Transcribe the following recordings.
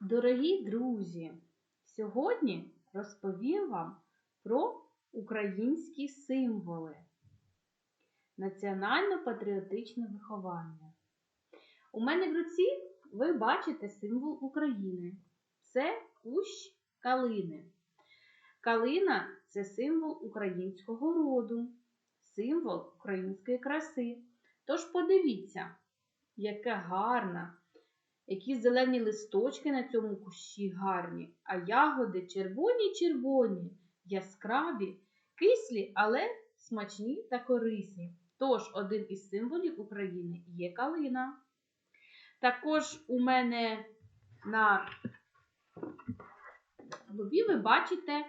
Дорогі друзі, сьогодні розповім вам про українські символи, національно-патріотичне виховання. У мене в руці ви бачите символ України. Це кущ калини. Калина це символ українського роду, символ української краси. Тож подивіться, яка гарна, які зелені листочки на цьому кущі гарні, а ягоди червоні-червоні, яскраві, кислі, але смачні та корисні. Тож один із символів України є калина. Також у мене на голові ви бачите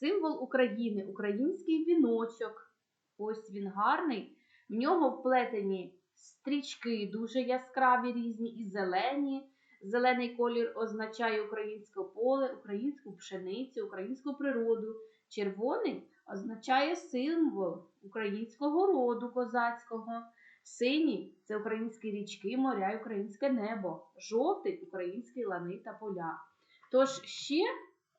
символ України, український віночок. Ось він гарний. В нього вплетені стрічки дуже яскраві різні і зелені. Зелений колір означає українське поле, українську пшеницю, українську природу. Червоний означає символ українського роду козацького. Синій це українські річки, моря і українське небо. Жовтий українські лани та поля. Тож ще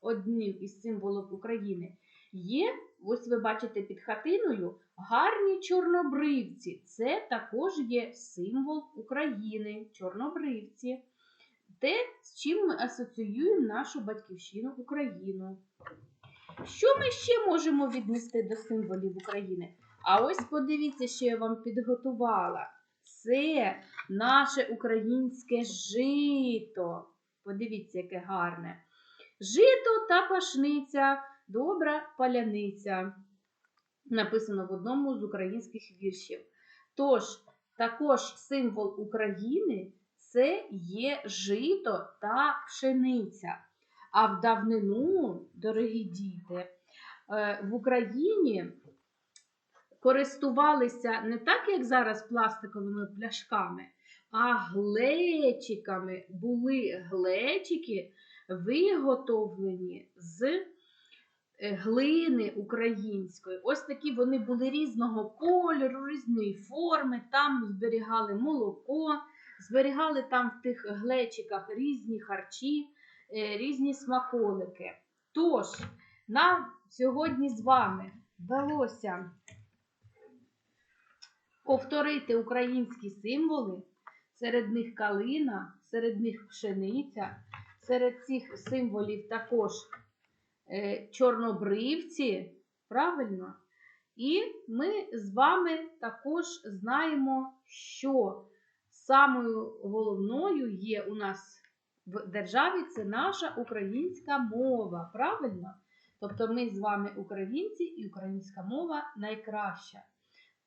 одним із символів України є, ось ви бачите під хатиною, гарні чорнобривці. Це також є символ України, чорнобривці. Те, з чим ми асоціюємо нашу батьківщину Україну. Що ми ще можемо віднести до символів України? А ось подивіться, що я вам підготувала. Це наше українське жито. Подивіться, яке гарне. Жито та пашниця, добра паляниця. Написано в одному з українських віршів. Тож, також символ України це є жито та пшениця. А в давнину, дорогі діти, е, в Україні користувалися не так, як зараз пластиковими пляшками, а глечиками. Були глечики, виготовлені з глини української. Ось такі вони були різного кольору, різної форми. Там зберігали молоко, зберігали там в тих глечиках різні харчі, е, різні смаколики. Тож, нам сьогодні з вами вдалося повторити українські символи, серед них калина, серед них пшениця, серед цих символів також е, чорнобривці, правильно? І ми з вами також знаємо, що самою головною є у нас в державі це наша українська мова, правильно? Тобто ми з вами українці і українська мова найкраща.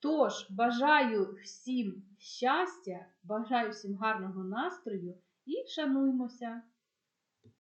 Тож, бажаю всім щастя, бажаю всім гарного настрою і шануймося!